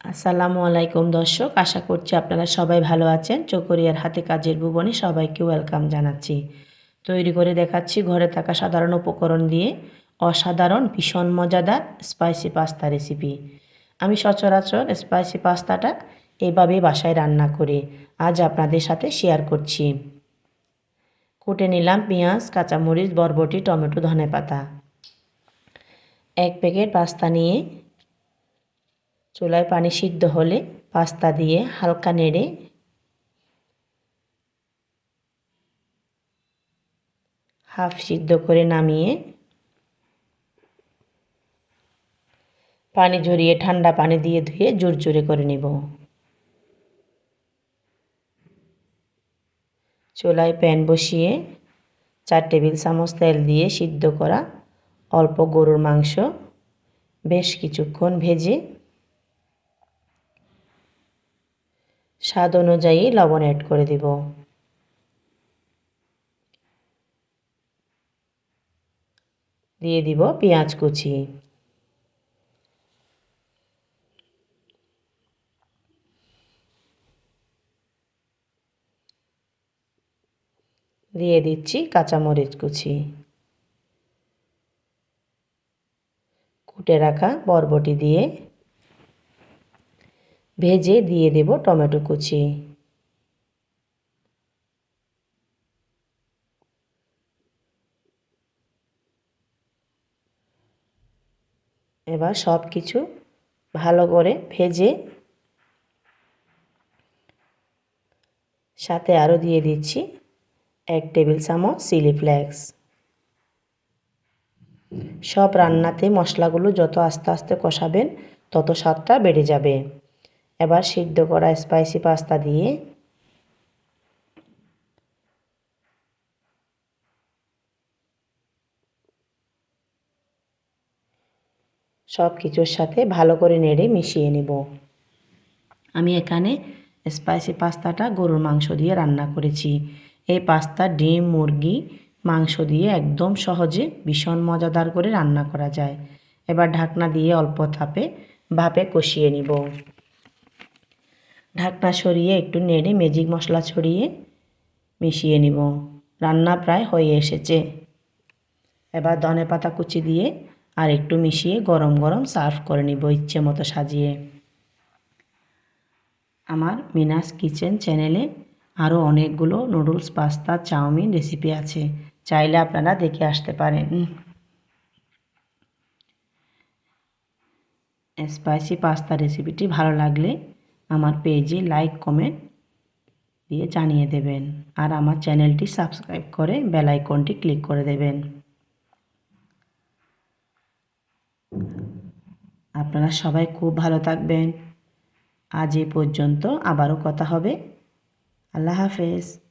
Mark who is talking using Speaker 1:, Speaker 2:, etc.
Speaker 1: আসসালামু আলাইকুম দর্শক, আশা করছি আপনারা সবাই ভালো আছেন। চকরিয়ার হাতে কাজের ভুবনে সবাইকে ওয়েলকাম জানাচ্ছি। তৈরি করে দেখাচ্ছি ঘরে থাকা সাধারণ উপকরণ দিয়ে অসাধারণ, ভীষণ মজাদার স্পাইসি পাস্তা রেসিপি আমি সচরাচর স্পাইসি পাস্তাটা এভাবে বাসায় রান্না করি। আজ আপনাদের সাথে শেয়ার করছি। কুটে নিলাম পেঁয়াজ, কাঁচামরিচ, বরবটি, টমেটো ধনে পাতা এক প্যাকেট পাস্তা নিয়ে চুলায় পানি সিদ্ধ হলে পাস্তা দিয়ে হালকা নেড়ে হাফ সিদ্ধ করে নামিয়ে পানি ঝরিয়ে ঠান্ডা পানি দিয়ে ধুয়ে জোর করে নেব। চুলায় প্যান বসিয়ে চার টেবিল চামচ তেল দিয়ে সিদ্ধ করা অল্প গরুর মাংস বেশ কিছুক্ষণ ভেজে স্বাদ অনুযায়ী লবণ অ্যাড করে দিব। দিয়ে দিব পেঁয়াজ কুচি। দিয়ে দিচ্ছি কাঁচামরিচ কুচি। কুটে রাখা বরবটি দিয়ে ভেজে দিয়ে দেব টমেটো কুচি। এবার সব কিছু ভালো করে ভেজে সাথে আরও দিয়ে দিচ্ছি এক টেবিল চামচ চিলি ফ্লেক্স। সব রান্নাতে মশলাগুলো যত আস্তে আস্তে কষাবেন তত স্বাদটা বেড়ে যাবে। এবার সিদ্ধ করা স্পাইসি পাস্তা দিয়ে সব কিছুর সাথে ভালো করে নেড়ে মিশিয়ে নেব। আমি এখানে স্পাইসি পাস্তাটা গরুর মাংস দিয়ে রান্না করেছি। এই পাস্তা ডিম, মুরগি মাংস দিয়ে একদম সহজে ভীষণ মজাদার করে রান্না করা যায়। এবার ঢাকনা দিয়ে অল্প থাপে ভাপে কষিয়ে নিব। ঢাকনা সরিয়ে একটু নেড়ে ম্যাজিক মশলা ছড়িয়ে মিশিয়ে নিব। রান্না প্রায় হয়ে এসেছে। এবার ধনে পাতা কুচি দিয়ে আর একটু মিশিয়ে গরম গরম সার্ভ করে নিব ইচ্ছে মতো সাজিয়ে। আমার মিনাস কিচেন চ্যানেলে আরও অনেকগুলো নুডলস, পাস্তা, চাউমিন রেসিপি আছে। চাইলে আপনারা দেখে আসতে পারেন। স্পাইসি পাস্তা রেসিপিটি ভালো লাগলে আমার পেজে লাইক, কমেন্ট দিয়ে জানিয়ে দেবেন। আর আমার চ্যানেলটি সাবস্ক্রাইব করে বেল আইকনটি ক্লিক করে দেবেন। আপনারা সবাই খুব ভালো থাকবেন। আজ এ পর্যন্ত আবারও কথা হবে। আল্লাহ হাফেজ।